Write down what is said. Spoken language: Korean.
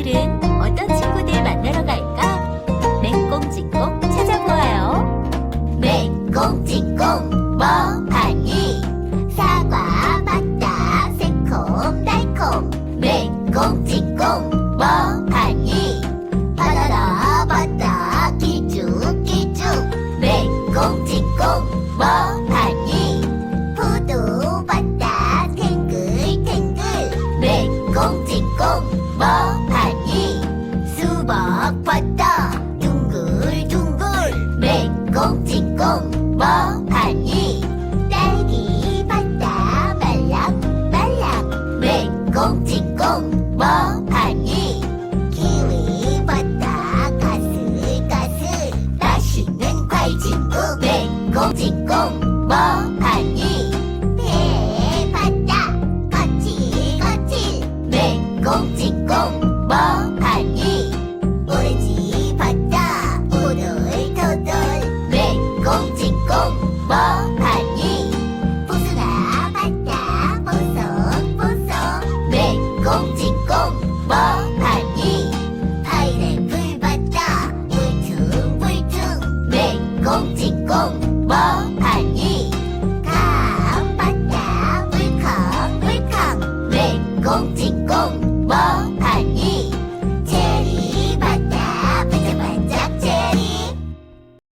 오늘은 어떤 친구들 만나러 갈까? 맹꽁지꽁 찾아보아요. 맹꽁지꽁 멍하니. 사과 맛다 새콤 달콤. 맹꽁지꽁 멍하니. 바나나 바다 기죽기죽 맹꽁지꽁 멍하니. 포도 바다 탱글탱글. 맹꽁지꽁 멍하니 수박 바다. 둥글둥글 맹꽁지꽁 멍하니. 딸기 바다 말랑말랑. 맹꽁지꽁 멍하니. 키위 바다 가슬가슬. 맛있는 과일친구 맹꽁지꽁 멍하니. 배 바다 거칠거칠. 맹꽁지꽁 我